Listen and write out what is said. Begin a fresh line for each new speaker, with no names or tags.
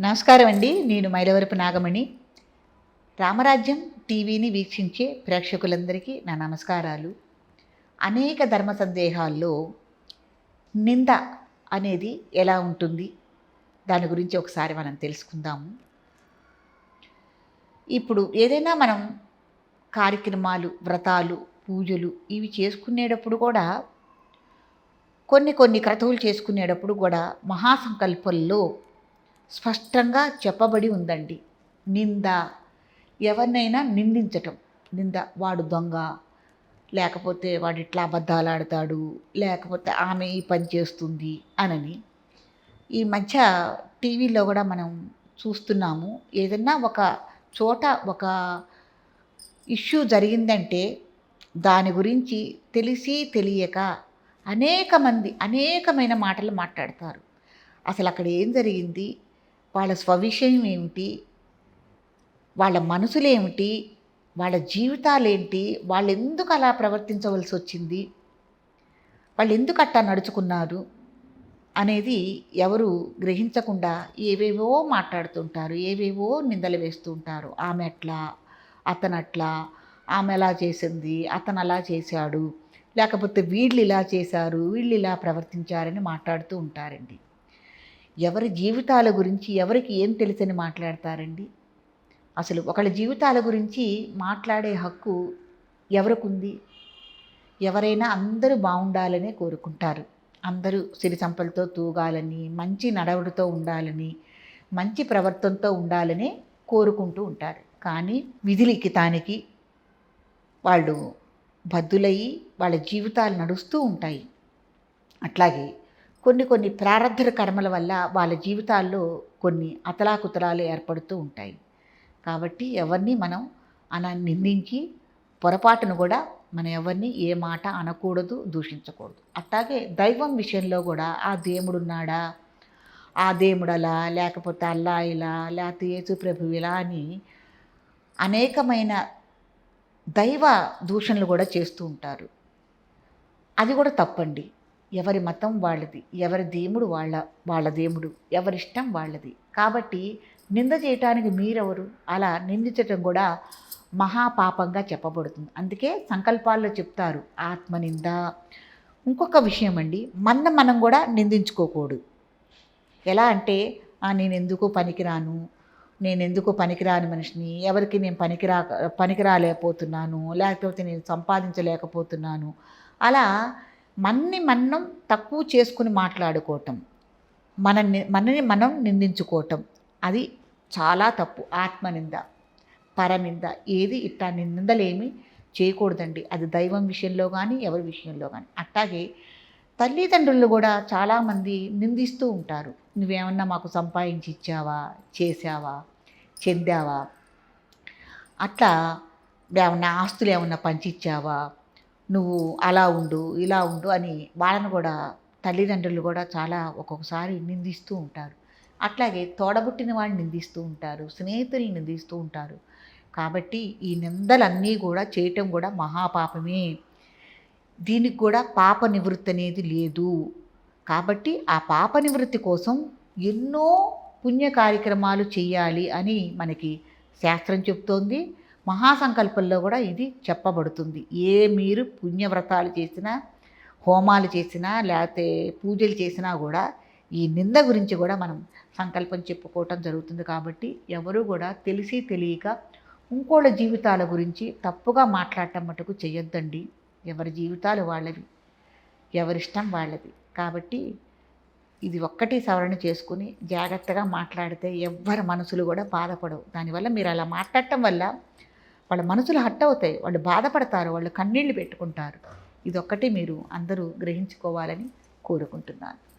నమస్కారం అండి నేను మైలవరపు నాగమణి. రామరాజ్యం టీవీని వీక్షించే ప్రేక్షకులందరికీ నా నమస్కారాలు. అనేక ధర్మ సందేహాల్లో నింద అనేది ఎలా ఉంటుంది? దాని గురించి ఒకసారి మనం తెలుసుకుందాము. ఇప్పుడు ఏదైనా మనం కార్యక్రమాలు వ్రతాలు పూజలు ఇవి చేసుకునేటప్పుడు కూడా కొన్ని కొన్ని క్రతువులు చేసుకునేటప్పుడు కూడా మహాసంకల్పంలో స్పష్టంగా చెప్పబడి ఉందండి. నింద. ఎవరినైనా నిందించటం. నింద వాడు దొంగ. లేకపోతే వాడు ఇట్లా అబద్ధాలు ఆడతాడు లేకపోతే ఆమె ఈ పని చేస్తుంది అనని. ఈ మధ్య టీవీలో కూడా మనం చూస్తున్నాము. ఏదన్నా ఒక చోట ఒక ఇష్యూ జరిగిందంటే దాని గురించి తెలిసి తెలియక అనేక మంది అనేకమైన మాటలు మాట్లాడతారు. అసలు అక్కడ ఏం జరిగింది? వాళ్ళ స్వవిషయం ఏమిటి? వాళ్ళ మనసులేమిటి వాళ్ళ జీవితాలేంటి వాళ్ళు ఎందుకు అలా ప్రవర్తించవలసి వచ్చింది? వాళ్ళు ఎందుకు అట్టా నడుచుకున్నారు? అనేది ఎవరు గ్రహించకుండా ఏవేవో మాట్లాడుతుంటారు ఏవేవో నిందలు వేస్తూ ఉంటారు ఆమె అట్లా అతను అట్లా ఆమె ఎలా చేసింది అతను అలా చేశాడు. లేకపోతే వీళ్ళు ఇలా చేశారు వీళ్ళు ఇలా ప్రవర్తించారని మాట్లాడుతూ ఉంటారండి. ఎవరి జీవితాల గురించి ఎవరికి ఏం తెలుసని మాట్లాడతారండి? అసలు ఒకళ్ళ జీవితాల గురించి మాట్లాడే హక్కు ఎవరికుంది? ఎవరైనా అందరూ బాగుండాలనే కోరుకుంటారు. అందరూ సిరి సంపలతో తూగాలని మంచి నడవడితో ఉండాలని మంచి ప్రవర్తనతో ఉండాలని కోరుకుంటూ ఉంటారు. కానీ విధిలిఖితానికి వాళ్ళు బద్దులయ్యి వాళ్ళ జీవితాలు నడుస్తూ ఉంటాయి. అట్లాగే కొన్ని కొన్ని ప్రారంధర కర్మల వల్ల వాళ్ళ జీవితాల్లో కొన్ని అతలాకుతలాలు ఏర్పడుతూ ఉంటాయి. కాబట్టి ఎవరిని మనం అలా నిందించి పొరపాటును కూడా మనం ఎవరిని ఏ మాట అనకూడదు దూషించకూడదు. అట్లాగే దైవం విషయంలో కూడా ఆ దేవుడున్నాడా ఆ దేవుడలా లేకపోతే అల్లా ఇలా లేకపోతే యేసు ప్రభు ఇలా అని అనేకమైన దైవ దూషణలు కూడా చేస్తూ ఉంటారు. అది కూడా తప్పండి. ఎవరి మతం వాళ్ళది ఎవరి దేవుడు వాళ్ళ వాళ్ళ దేవుడు ఎవరిష్టం వాళ్ళది. కాబట్టి నింద చేయటానికి మీరెవరు? అలా నిందించటం కూడా మహాపాపంగా చెప్పబడుతుంది. అందుకే సంకల్పాల్లో చెప్తారు ఆత్మనింద ఇంకొక విషయం అండి మన మనం కూడా నిందించుకోకూడదు. ఎలా అంటే నేను ఎందుకు పనికిరాను? నేను ఎందుకు పనికిరాని మనిషిని? ఎవరికి నేను పనికిరా పనికిరాలేకపోతున్నాను? లేకపోతే నేను సంపాదించలేకపోతున్నాను? అలా మన్ని మనం తక్కువ చేసుకుని మాట్లాడుకోవటం. మనల్ని మనని మనం నిందించుకోవటం. అది చాలా తప్పు. ఆత్మనింద పరనింద ఏది ఇట్లా నిందలేమి చేయకూడదండి. అది దైవం విషయంలో కానీ ఎవరి విషయంలో కానీ అట్లాగే తల్లిదండ్రులు కూడా చాలామంది నిందిస్తూ ఉంటారు. నువ్వేమన్నా మాకు సంపాదించి ఇచ్చావా? చేసావా చెందావా? అట్లా ఏమన్నా ఆస్తులు ఏమన్నా పంచిచ్చావా? నువ్వు అలా ఉండు ఇలా ఉండు అని వాళ్ళను కూడా తల్లిదండ్రులు కూడా చాలా ఒక్కొక్కసారి నిందిస్తూ ఉంటారు. అట్లాగే తోడబుట్టిన వాడిని నిందిస్తూ ఉంటారు స్నేహితుల్ని నిందిస్తూ ఉంటారు. కాబట్టి ఈ నిందలన్నీ కూడా చేయటం కూడా మహాపాపమే. దీనికి కూడా పాప నివృత్తి అనేది లేదు. కాబట్టి ఆ పాప నివృత్తి కోసం ఎన్నో పుణ్య కార్యక్రమాలు చేయాలి అని మనకి శాస్త్రం చెప్తోంది. మహాసంకల్పంలో కూడా ఇది చెప్పబడుతుంది. ఏ మీరు పుణ్యవ్రతాలు చేసినా హోమాలు చేసినా లేకపోతే పూజలు చేసినా కూడా ఈ నింద గురించి కూడా మనం సంకల్పం చెప్పుకోవటం జరుగుతుంది కాబట్టి ఎవరు కూడా తెలిసి తెలియక ఇంకోళ్ళ జీవితాల గురించి తప్పుగా మాట్లాడటం మటుకు చేయొద్దండి. ఎవరి జీవితాలు వాళ్ళవి ఎవరిష్టం వాళ్ళది కాబట్టి ఇది ఒక్కటి సవరణ చేసుకుని జాగ్రత్తగా మాట్లాడితే ఎవ్వరి మనసులు కూడా బాధపడవు. దానివల్ల మీరు అలా మాట్లాడటం వల్ల వాళ్ళ మనసులు హట్ అవుతాయి. వాళ్ళు బాధపడతారు. వాళ్ళు కన్నీళ్ళు పెట్టుకుంటారు. ఇదొక్కటి మీరు అందరూ గ్రహించుకోవాలని కోరుకుంటున్నాను.